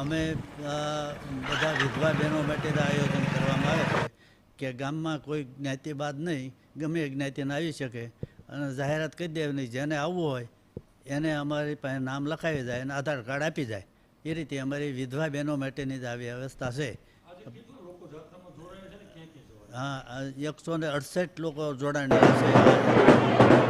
અમે બધા વિધવા બહેનો માટે આયોજન કરવામાં આવે છે કે ગામમાં કોઈ જ્ઞાતિવાદ નહીં ગમે જ્ઞાતિને આવી શકે. અને જાહેરાત કરી દેવાની જેને આવવું હોય એને અમારી પાસે નામ લખાવી જાય અને આધાર કાર્ડ આપી જાય. એ રીતે અમારી વિધવા બહેનો માટેની જ આવી વ્યવસ્થા છે. હા એકસો ને અડસઠ લોકો જોડાણ છે.